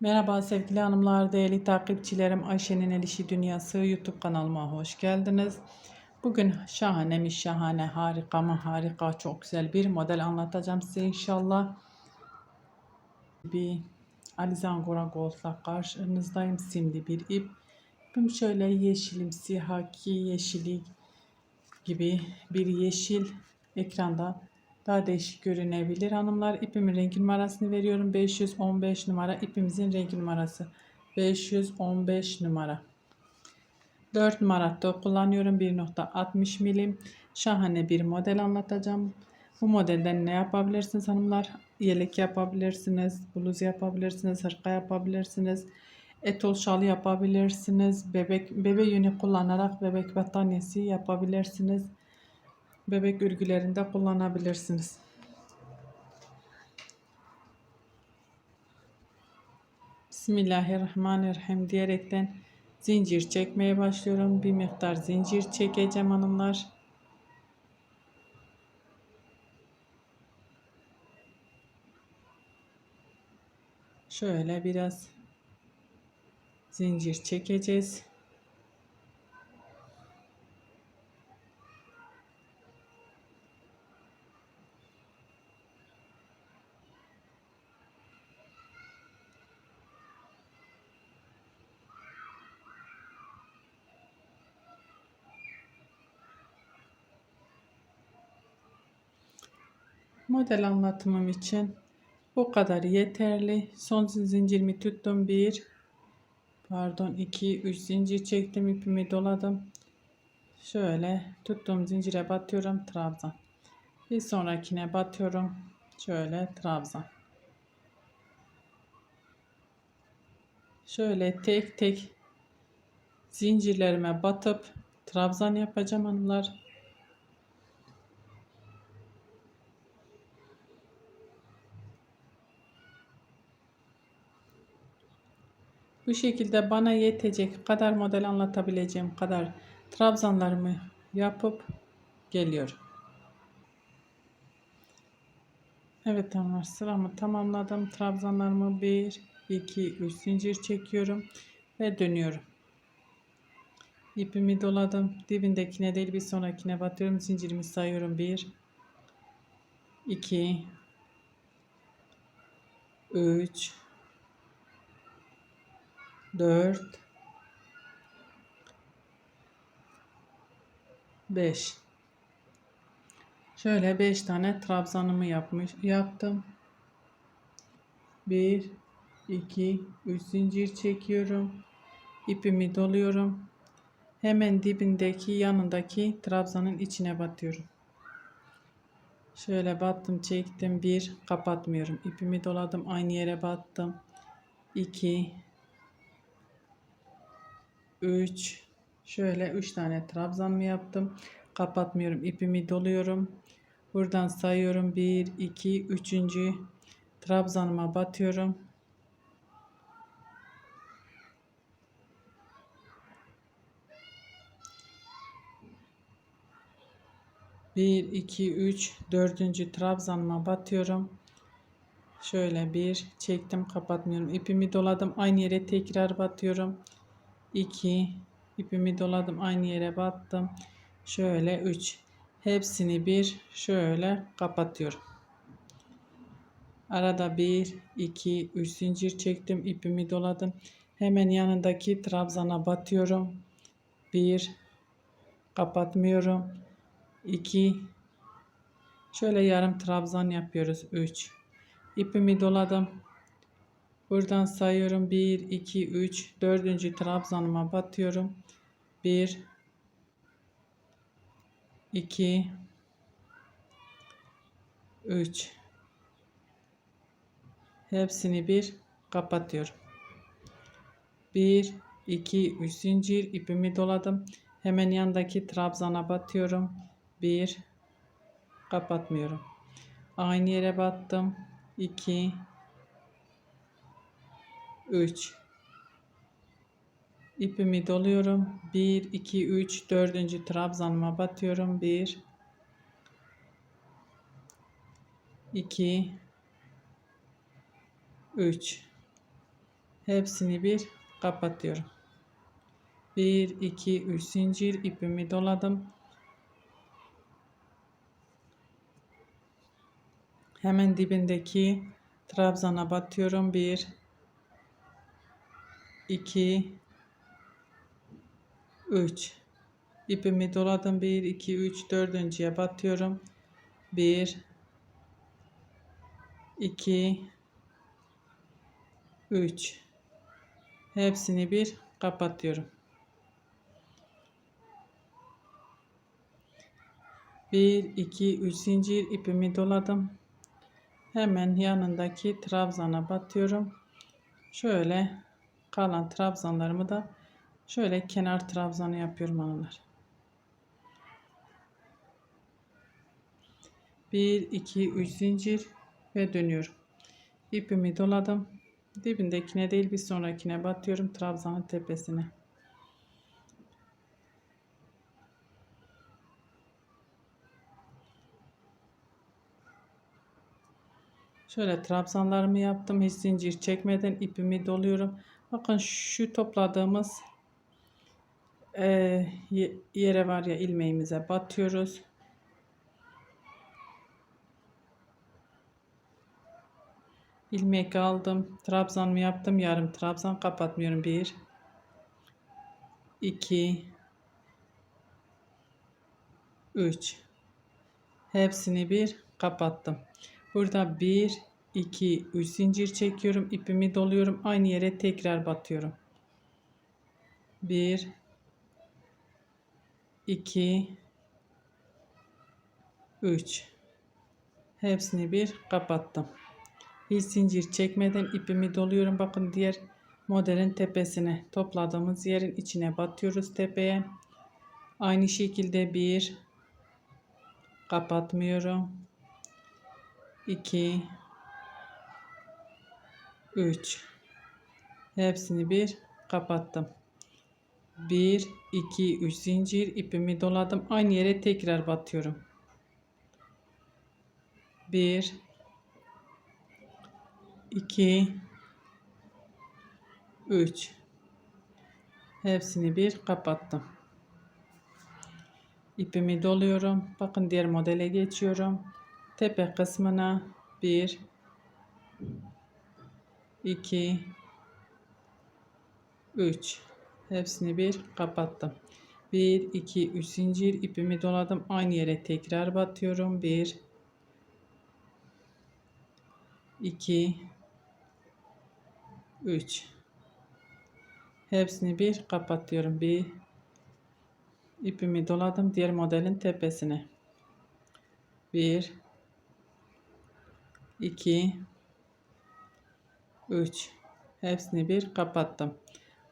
Merhaba sevgili hanımlar, değerli takipçilerim. Ayşe'nin El Dünyası YouTube kanalıma hoş geldiniz. Bugün şahane mi şahane, harika mı harika, çok güzel bir model anlatacağım size inşallah. Bir Alizangora Gold'la karşınızdayım. Simli bir ip. İpim şöyle yeşilimsi, haki yeşili gibi bir yeşil ekranda daha değişik görünebilir. Hanımlar ipimin renk numarasını veriyorum. 515 numara ipimizin renk numarası. 515 numara. 4 numaratta kullanıyorum. 1.60 milim. Şahane bir model anlatacağım. Bu modelden ne yapabilirsiniz hanımlar? Yelek yapabilirsiniz, bluz yapabilirsiniz, hırka yapabilirsiniz. Etol şalı yapabilirsiniz. Bebek bebe yünü kullanarak bebek battaniyesi yapabilirsiniz bebek örgülerinde kullanabilirsiniz. Bismillahirrahmanirrahim diyerekten zincir çekmeye başlıyorum. Bir miktar zincir çekeceğim hanımlar. Şöyle biraz zincir çekeceğiz. Model anlatımım için bu kadar yeterli. Son zincirimi tuttum. 1 pardon 2 3 zincir çektim. ipimi doladım. Şöyle tuttuğum zincire batıyorum. Trabzan. Bir sonrakine batıyorum. Şöyle trabzan. Şöyle tek tek zincirlerime batıp trabzan yapacağım hanımlar. Bu şekilde bana yetecek kadar model anlatabileceğim kadar trabzanlarımı yapıp geliyorum. Evet hanımlar sıramı tamamladım. Trabzanlarımı 1, 2, 3 zincir çekiyorum ve dönüyorum. İpimi doladım. Dibindekine değil bir sonrakine batıyorum. Zincirimi sayıyorum. 1, 2, 3, 4 5 Şöyle 5 tane trabzanımı yapmış yaptım. 1 2 3 zincir çekiyorum. İpimi doluyorum. Hemen dibindeki yanındaki trabzanın içine batıyorum. Şöyle battım, çektim. 1 kapatmıyorum. İpimi doladım, aynı yere battım. 2 3 şöyle 3 tane trabzan mı yaptım kapatmıyorum ipimi doluyorum buradan sayıyorum 1 2 3. trabzanıma batıyorum Bir, iki, üç, dördüncü trabzanıma batıyorum. Şöyle bir çektim kapatmıyorum. ipimi doladım. Aynı yere tekrar batıyorum. 2 ipimi doladım aynı yere battım. Şöyle 3 hepsini bir şöyle kapatıyorum. Arada 1 2 3 zincir çektim ipimi doladım. Hemen yanındaki trabzana batıyorum. 1 kapatmıyorum. 2 şöyle yarım trabzan yapıyoruz 3 ipimi doladım Buradan sayıyorum. 1, 2, 3, 4. trabzanıma batıyorum. 1, 2, 3. Hepsini bir kapatıyorum. 1, 2, 3 zincir ipimi doladım. Hemen yandaki trabzana batıyorum. 1, kapatmıyorum. Aynı yere battım. 2, 3 ipimi doluyorum 1 2 3 4. trabzanıma batıyorum 1 2 3 Hepsini bir kapatıyorum. 1 2 3 zincir ipimi doladım. Hemen dibindeki trabzana batıyorum. 1 2 3 ipimi doladım. 1 2 3 dördüncüye batıyorum. 1 2 3 hepsini bir kapatıyorum. 1 2 3 zincir ipimi doladım. Hemen yanındaki trabzana batıyorum. Şöyle kalan trabzanlarımı da şöyle kenar trabzanı yapıyorum hanımlar. 1 2 3 zincir ve dönüyorum. İpimi doladım. Dibindekine değil bir sonrakine batıyorum trabzanın tepesine. Şöyle trabzanlarımı yaptım. Hiç zincir çekmeden ipimi doluyorum. Bakın şu topladığımız e, yere var ya ilmeğimize batıyoruz. ilmek aldım. Trabzanımı yaptım. Yarım trabzan kapatmıyorum. 1 2 3 Hepsini bir kapattım. Burada 1 2 3 zincir çekiyorum. ipimi doluyorum. Aynı yere tekrar batıyorum. 1 2 3 Hepsini bir kapattım. Hiç zincir çekmeden ipimi doluyorum. Bakın diğer modelin tepesine topladığımız yerin içine batıyoruz tepeye. Aynı şekilde bir kapatmıyorum. 2 3 hepsini bir kapattım. 1 2 3 zincir ipimi doladım. Aynı yere tekrar batıyorum. 1 2 3 hepsini bir kapattım ipimi doluyorum bakın diğer modele geçiyorum tepe kısmına 1 2 3 hepsini bir kapattım. 1 2 3 zincir. İpimi doladım. Aynı yere tekrar batıyorum. 1 2 3 hepsini bir kapatıyorum. Bir. İpimi doladım diğer modelin tepesine. 1 2 3 hepsini bir kapattım.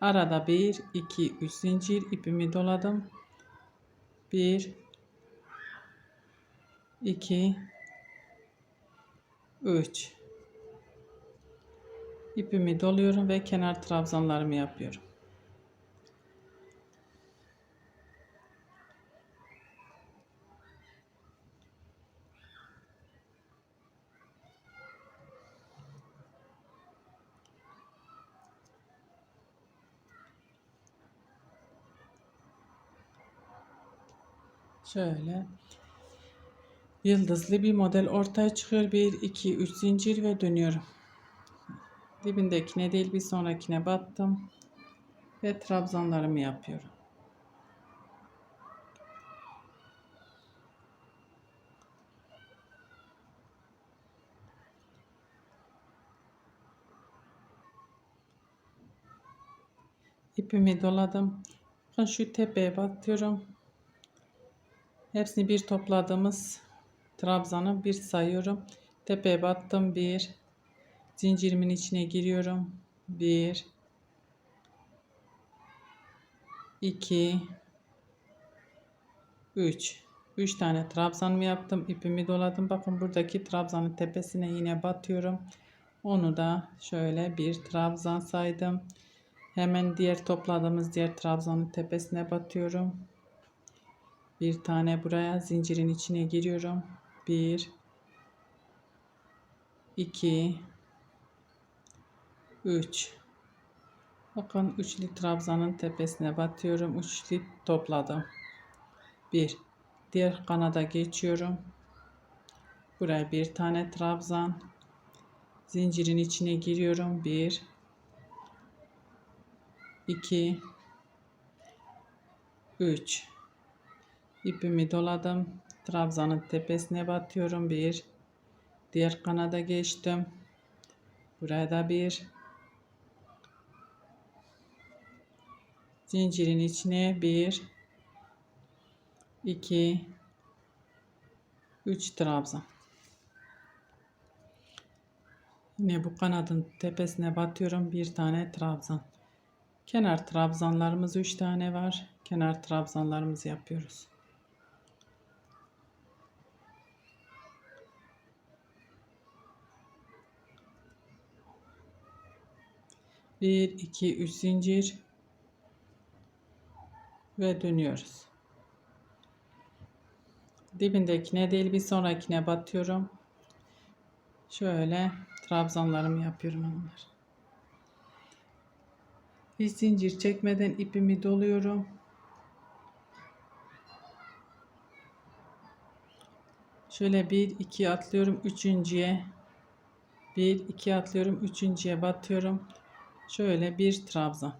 Arada 1 2 3 zincir ipimi doladım. 1 2 3 ipimi doluyorum ve kenar trabzanlarımı yapıyorum. Şöyle yıldızlı bir model ortaya çıkıyor. 1 2 3 zincir ve dönüyorum. Dibindekine değil bir sonrakine battım. Ve trabzanlarımı yapıyorum. ipimi doladım. Bakın şu tepeye batıyorum. Hepsini bir topladığımız trabzanı bir sayıyorum. Tepeye battım. Bir, zincirimin içine giriyorum. 1 2 3 3 tane trabzanımı yaptım. ipimi doladım. Bakın buradaki trabzanın tepesine yine batıyorum. Onu da şöyle bir trabzan saydım. Hemen diğer topladığımız diğer trabzanın tepesine batıyorum. Bir tane buraya zincirin içine giriyorum. 1 2 3 Bakın üçlü trabzanın tepesine batıyorum. Üçlü topladım. Bir. Diğer kanada geçiyorum. Buraya bir tane trabzan. Zincirin içine giriyorum. Bir. iki, Üç. İpimi doladım. Trabzanın tepesine batıyorum. Bir. Diğer kanada geçtim. Buraya da bir. Zincirin içine bir. iki, Üç trabzan. Yine bu kanadın tepesine batıyorum. Bir tane trabzan. Kenar trabzanlarımız 3 tane var. Kenar trabzanlarımızı yapıyoruz. Bir, iki, üç zincir ve dönüyoruz. Dibindekine değil bir sonrakine batıyorum. Şöyle trabzanlarımı yapıyorum onlar. Bir zincir çekmeden ipimi doluyorum. Şöyle bir iki atlıyorum üçüncüye. Bir iki atlıyorum üçüncüye batıyorum. Şöyle bir trabzan.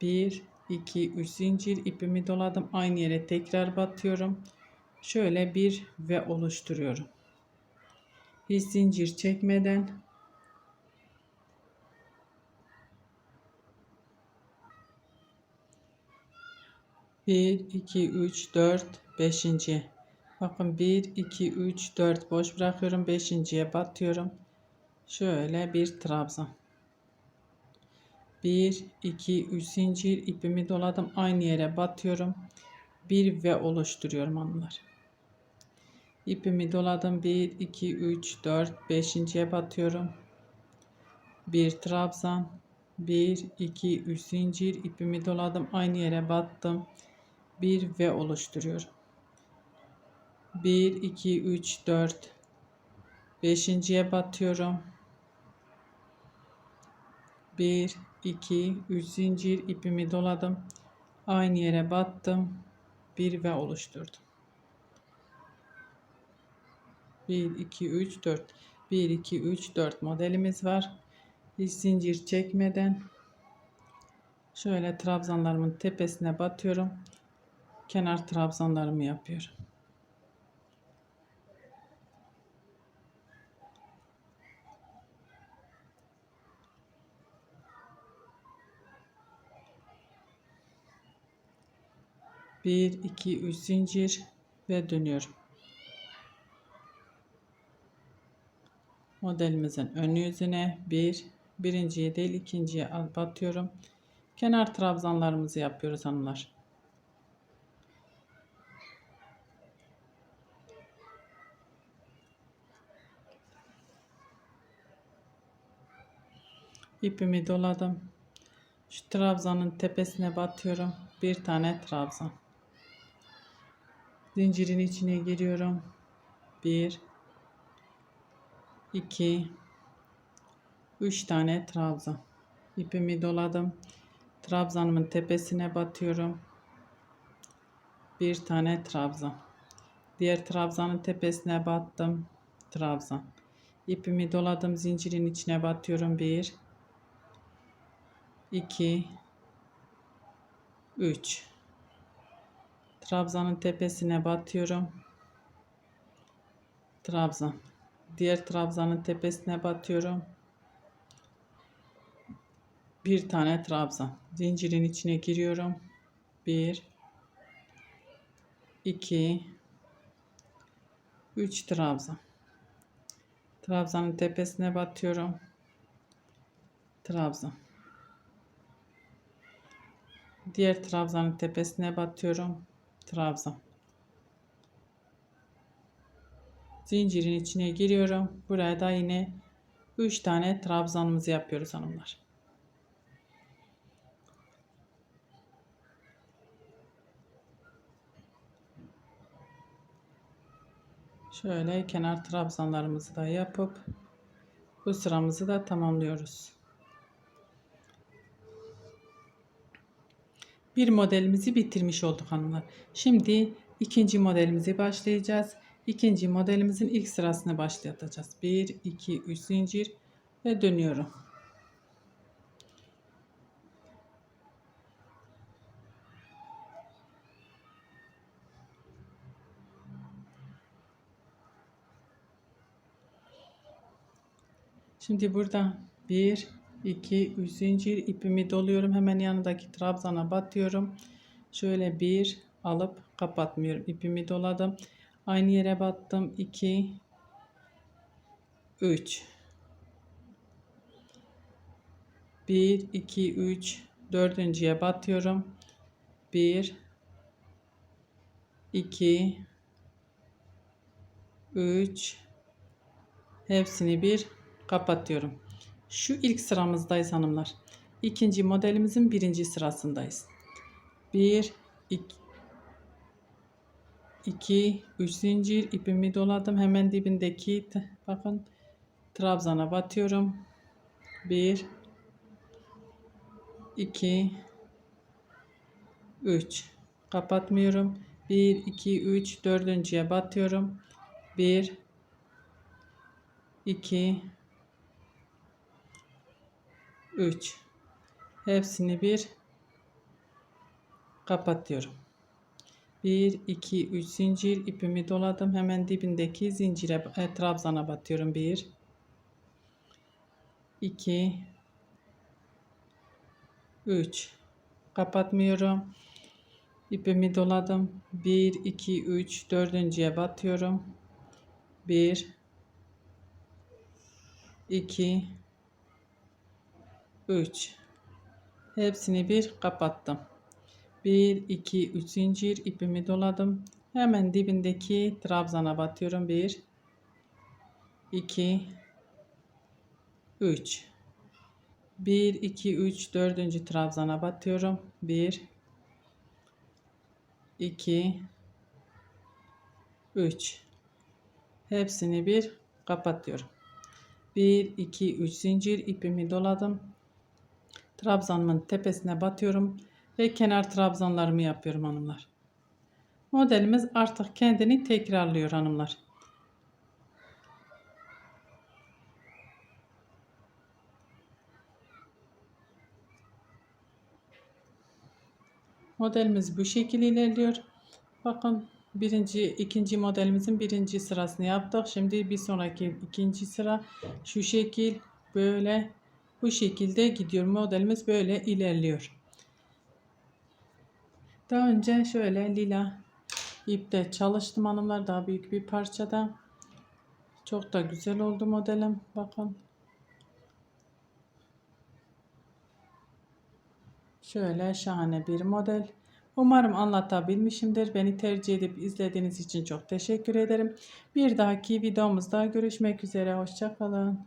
Bir iki üç zincir ipimi doladım. Aynı yere tekrar batıyorum. Şöyle bir ve oluşturuyorum. Hiç zincir çekmeden bir iki üç dört beşinci bakın bir iki üç dört boş bırakıyorum beşinciye batıyorum şöyle bir trabzan 1 2 3 zincir. İpimi doladım. Aynı yere batıyorum. Bir ve oluşturuyorum hanımlar ipimi doladım. 1 2 3 4 5.ye batıyorum. Bir trabzan. 1 2 3 zincir. İpimi doladım. Aynı yere battım. Bir ve oluşturuyorum. 1 2 3 4 5.ye batıyorum. 1 2 3 zincir ipimi doladım. Aynı yere battım. Bir ve oluşturdum. 1 2 3 4 1 2 3 4 modelimiz var. Hiç zincir çekmeden şöyle trabzanlarımın tepesine batıyorum. Kenar trabzanlarımı yapıyorum Bir, iki, üç zincir ve dönüyorum. modelimizin ön yüzüne bir birinciye değil ikinciye batıyorum. Kenar trabzanlarımızı yapıyoruz hanımlar. İpimi doladım. Şu trabzanın tepesine batıyorum. Bir tane trabzan. Zincirin içine giriyorum. Bir 2 3 tane trabzan. İpimi doladım. Trabzanımın tepesine batıyorum. Bir tane trabzan. Diğer trabzanın tepesine battım. Trabzan. İpimi doladım zincirin içine batıyorum. 1 2 3 trabzanın tepesine batıyorum trabzan Diğer trabzanın tepesine batıyorum. Bir tane trabzan. Zincirin içine giriyorum. Bir, iki, üç trabzan. Trabzanın tepesine batıyorum. Trabzan. Diğer trabzanın tepesine batıyorum. Trabzan. zincirin içine giriyorum. Buraya da yine 3 tane trabzanımızı yapıyoruz hanımlar. Şöyle kenar trabzanlarımızı da yapıp bu sıramızı da tamamlıyoruz. Bir modelimizi bitirmiş olduk hanımlar. Şimdi ikinci modelimizi başlayacağız. İkinci modelimizin ilk sırasını başlatacağız. 1, 2, 3 zincir ve dönüyorum. Şimdi burada 1, 2, 3 zincir ipimi doluyorum. Hemen yanındaki trabzana batıyorum. Şöyle bir alıp kapatmıyorum. İpimi doladım. Aynı yere battım. 2, 3. 1, 2, 3. Dördüncüye batıyorum. 1, 2, 3. Hepsini bir kapatıyorum. Şu ilk sıramızdayız hanımlar. İkinci modelimizin birinci sırasındayız. 1 2 2 3 zincir ipimi doladım. Hemen dibindeki bakın trabzana batıyorum. 1 2 3 kapatmıyorum. 1 2 3 dördüncüye batıyorum. 1 2 3 hepsini bir kapatıyorum. 1 2 3 zincir. İpimi doladım. Hemen dibindeki zincire e, trabzana batıyorum. 1 2 3 kapatmıyorum. İpimi doladım. 1 2 3 dördüncüye batıyorum. 1 2 3 hepsini bir kapattım. 1 2 3 zincir ipimi doladım. Hemen dibindeki trabzana batıyorum. 1 2 3 1 2 3 dördüncü trabzana batıyorum. 1 2 3 hepsini bir kapatıyorum. 1 2 3 zincir ipimi doladım trabzanımın tepesine batıyorum ve kenar trabzanlarımı yapıyorum hanımlar. Modelimiz artık kendini tekrarlıyor hanımlar. Modelimiz bu şekilde ilerliyor. Bakın birinci, ikinci modelimizin birinci sırasını yaptık. Şimdi bir sonraki ikinci sıra şu şekil böyle bu şekilde gidiyor. Modelimiz böyle ilerliyor. Daha önce şöyle lila ipte çalıştım hanımlar. Daha büyük bir parçada. Çok da güzel oldu modelim. Bakın. Şöyle şahane bir model. Umarım anlatabilmişimdir. Beni tercih edip izlediğiniz için çok teşekkür ederim. Bir dahaki videomuzda görüşmek üzere. Hoşçakalın.